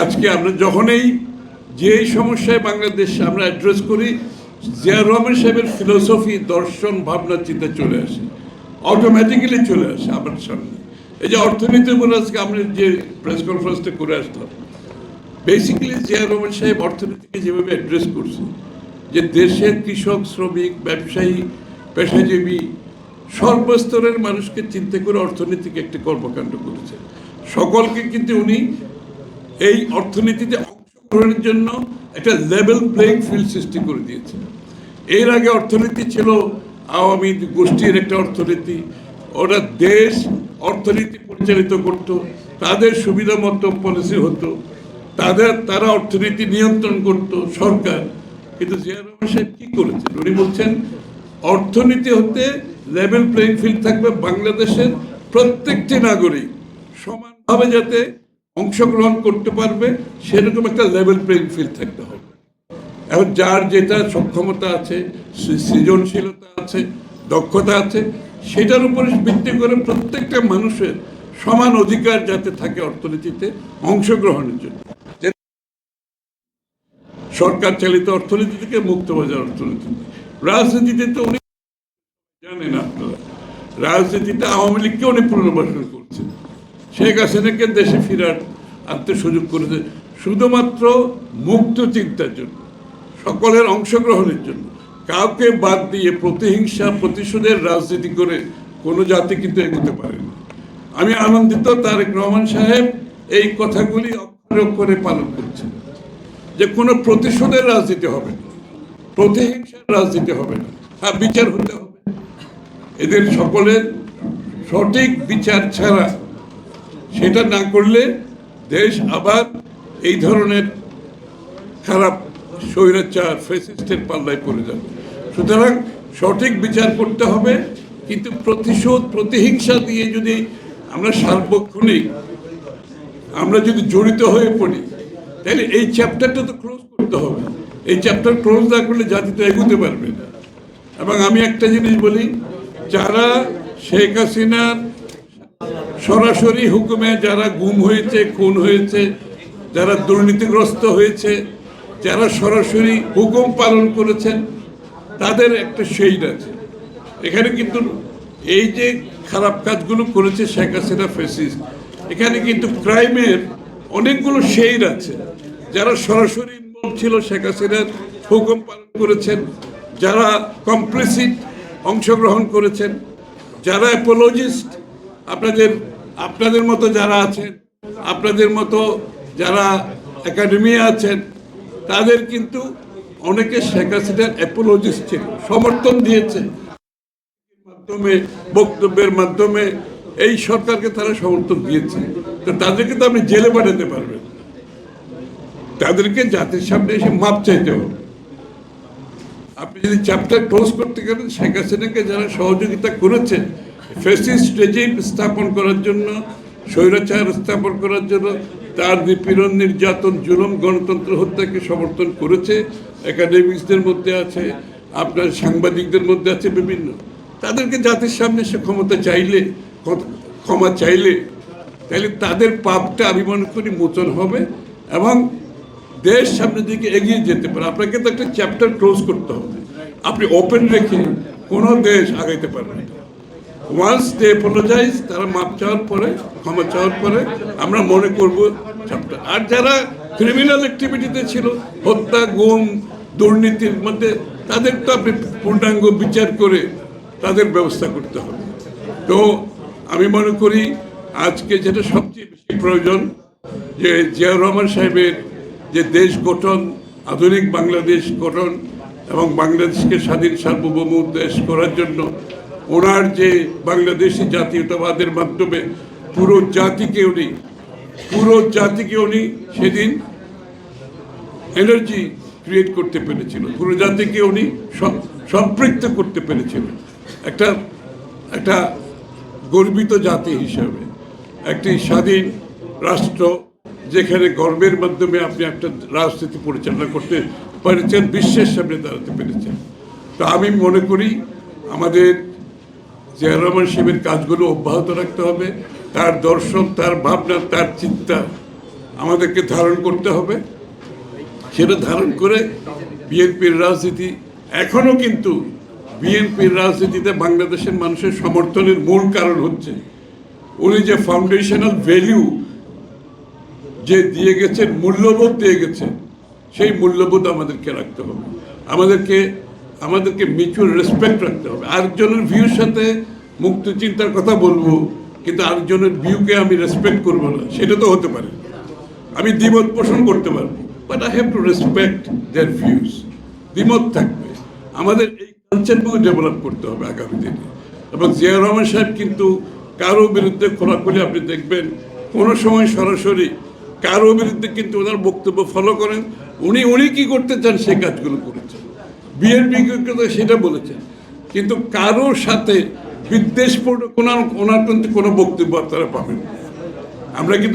আজকে আমরা যখনই যেই সমস্যায় বাংলাদেশ আমরা অ্যাড্রেস করি, জিয়া রহমান সাহেবের ফিলোসফি দর্শন, ভাবনা, চিন্তা চলে আসে। অটোমেটিক্যালি চলে আসে আমার সামনে। এই যে অর্থনীতির উপর আজকে আমরা যে প্রেস কনফারেন্সটা করে আসলাম বেসিক্যালি জিয়া রহমান সাহেব অর্থনীতিকে যেভাবে অ্যাড্রেস করছে, যে দেশের কৃষক, শ্রমিক, ব্যবসায়ী, পেশাজীবী, সর্বস্তরের মানুষকে চিন্তা করে অর্থনীতিকে একটি কর্মকাণ্ড করেছে। সকলকে কিন্তু উনি এই অর্থনীতিতে অংশগ্রহণের জন্য একটা লেভেল প্লেইং ফিল্ড সৃষ্টি করে দিয়েছে। এর আগে অর্থনীতি ছিল আওয়ামী গোষ্ঠীর একটা অর্থনীতি। ওরা দেশ অর্থনীতি পরিচালিত করত, তাদের সুবিধা মতো পলিসি হতো, তাদের, তারা অর্থনীতি নিয়ন্ত্রণ করত সরকার। কিন্তু জিয়া রহমান সাহেব কি করেছেন? উনি বলছেন, অর্থনীতি হতে লেভেল প্লেইং ফিল্ড থাকবে বাংলাদেশের প্রত্যেকটি নাগরিক সমানভাবে যাতে অংশগ্রহণ করতে পারবে, সেরকম একটা লেভেল প্লেইং ফিল্ড থাকতে হবে। এখন যার যেটা সক্ষমতা আছে সৃজনশীলতা আছে, দক্ষতা আছে, সেটার উপরে ভিত্তি করে প্রত্যেকটা মানুষের সমান অধিকার যাতে থাকে অর্থনীতিতে অংশগ্রহণের জন্য। সরকার চালিত অর্থনীতি থেকে মুক্তবাজার অর্থনীতি। রাজনীতিতে তো উনি জানেন আপনারা। রাজনীতিতে আওয়ামী লীগকে উনি পুনর্বাসন করছেন। শেখ হাসিনাকে দেশে ফেরার আনতে সুযোগ করেছে শুধুমাত্র মুক্ত চিন্তার জন্য, সকলের অংশগ্রহণের জন্য। কাউকে বাদ দিয়ে প্রতিহিংসা, প্রতিশোধের রাজনীতি করে কোনো জাতি কিন্তু এগোতে পারে না আমি আনন্দিত তারেক রহমান সাহেব এই কথাগুলি অক্ষরে অক্ষরে পালন করছেন যে কোনো প্রতিশোধের রাজনীতি হবে না, প্রতিহিংসার রাজনীতি হবে না হ্যাঁ বিচার হতে হবে। এদের সকলের সঠিক বিচার ছাড়া সেটা না করলে দেশ আবার এই ধরনের খারাপ স্বৈরাচার ফেসিস্টের পাল্লায় পড়ে যাবে। সুতরাং সঠিক বিচার করতে হবে, কিন্তু প্রতিশোধ, প্রতিহিংসা দিয়ে যদি আমরা সার্বক্ষণিক আমরা যদি জড়িত হয়ে পড়ি, তাহলে এই চ্যাপ্টারটা তো ক্লোজ করতে হবে। এই চ্যাপ্টার ক্লোজ না করলে জাতি তো এগোতে পারবে না। এবং আমি একটা জিনিস বলি, যারা শেখ হাসিনার সরাসরি হুকুমে যারা গুম হয়েছে, খুন হয়েছে, যারা দুর্নীতিগ্রস্ত হয়েছে, যারা সরাসরি হুকুম পালন করেছেন, তাদের একটা শেড আছে। এখানে কিন্তু এই যে খারাপ কাজগুলো করেছে শেখ হাসিনা ফেসিস এখানে কিন্তু ক্রাইমের অনেকগুলো শেড আছে। যারা সরাসরি ইনভলভ ছিল শেখ হাসিনার হুকুম পালন করেছেন, যারা কমপ্লিসিট অংশগ্রহণ করেছেন, যারা অ্যাপোলজিস্ট আপনাদের আপনাদের মতো যারা আছেন, আপনাদের মতো যারা একাডেমি আছেন, তাদের কিন্তু অনেকে শেখ হাসিনার অ্যাপোলজিস্ট ছিল, সমর্থন দিয়েছে। মাধ্যমে, বক্তব্যের মাধ্যমে এই সরকারকে তারা সমর্থন দিয়েছে। তো তাদেরকে তো আপনি জেলে পাঠাতে পারবেন। তাদেরকে জাতির সামনে এসে মাপ চাইতে হবে। আপনি যদি চ্যাপ্টার ক্লোজ করতে গেলেন, শেখ হাসিনাকে যারা সহযোগিতা করেছেন ফেসিস্ট রেজিম স্থাপন করার জন্য, স্বৈরাচার স্থাপন করার জন্য তার নিপীড়ন, নির্যাতন, জুলুম, গণতন্ত্র হত্যাকে সমর্থন করেছে। একাডেমিক্সদের মধ্যে আছে, আপনার সাংবাদিকদের মধ্যে আছে বিভিন্ন। তাদেরকে জাতির সামনে সে ক্ষমতা চাইলে ক্ষমা চাইলে, তাহলে তাদের পাপটা আমি মনে করি মোচন হবে এবং দেশ সামনের দিকে এগিয়ে যেতে পারে। আপনাকে তো একটা চ্যাপ্টার ক্লোজ করতে হবে। আপনি ওপেন রেখে কোনো দেশ আগাইতে পারবে না। ওয়ান্স দে অ্যাপোলোজাইজ তারা মাপ চাওয়ার পরে, ক্ষমা চাওয়ার পরে আমরা মনে করব চ্যাপ্টার আর যারা ক্রিমিনাল অ্যাক্টিভিটিতে ছিল, হত্যা, গুম, দুর্নীতির মধ্যে, তাদের তো আপনি পূর্ণাঙ্গ বিচার করে তাদের ব্যবস্থা করতে হবে। তো আমি মনে করি আজকে যেটা সবচেয়ে বেশি প্রয়োজন, যে জিয়াউর রহমান সাহেবের যে দেশ গঠন, আধুনিক বাংলাদেশ গঠন এবং বাংলাদেশকে স্বাধীন সার্বভৌম দেশ করার জন্য ওনার যে বাংলাদেশি জাতীয়তাবাদের মাধ্যমে পুরো জাতিকে উনি, পুরো জাতিকে উনি সেদিন এনার্জি ক্রিয়েট করতে পেরেছিল পুরো জাতিকে উনি সম- সম্পৃক্ত করতে পেরেছিল একটা একটা গর্বিত জাতি হিসাবে। একটি স্বাধীন রাষ্ট্র যেখানে গর্বের মাধ্যমে আপনি একটা রাজনীতি পরিচালনা করতে পেরেছেন, বিশ্বের সামনে দাঁড়াতে পেরেছেন। তো আমি মনে করি আমাদের জিয়া রহমান সাহেবের কাজগুলো অব্যাহত রাখতে হবে। তার দর্শন, তার ভাবনা, তার চিন্তা আমাদেরকে ধারণ করতে হবে। সেটা ধারণ করে বিএনপির রাজনীতি এখনও কিন্তু বিএনপির রাজনীতিতে বাংলাদেশের মানুষের সমর্থনের মূল কারণ হচ্ছে উনি যে ফাউন্ডেশনাল ভ্যালিউ যে দিয়ে গেছেন, মূল্যবোধ দিয়ে গেছেন, সেই মূল্যবোধ আমাদেরকে রাখতে হবে। আমাদেরকে আমাদেরকে মিউচুয়াল রেসপেক্ট রাখতে হবে। আরেকজনের ভিউর সাথে মুক্ত চিন্তার কথা বলব, কিন্তু আরেকজনের ভিউকে আমি রেসপেক্ট করব না। সেটা তো হতে পারে। আমি দ্বিমত পোষণ করতে পারব but I have to respect their views দ্বিমত থাকবে। আমাদের এই কনসেপ্টগুলো ডেভেলপ করতে হবে আগামী দিনে। এবং জিয়া রহমান সাহেব কিন্তু কারও বিরুদ্ধে খোলাখুলি আপনি দেখবেন, কোনো সময় সরাসরি কারও বিরুদ্ধে কিন্তু ওনার বক্তব্য ফলো করেন। উনি উনি কি করতে চান সেই কাজগুলো করেছেন। বিএনপি সেটা বলেছেন কিন্তু কারোর সাথে বিদ্বেষপূর্ণ কোন ওনার কিন্তু কোনো বক্তব্য আপনারা পাবেন। আমরা কিন্তু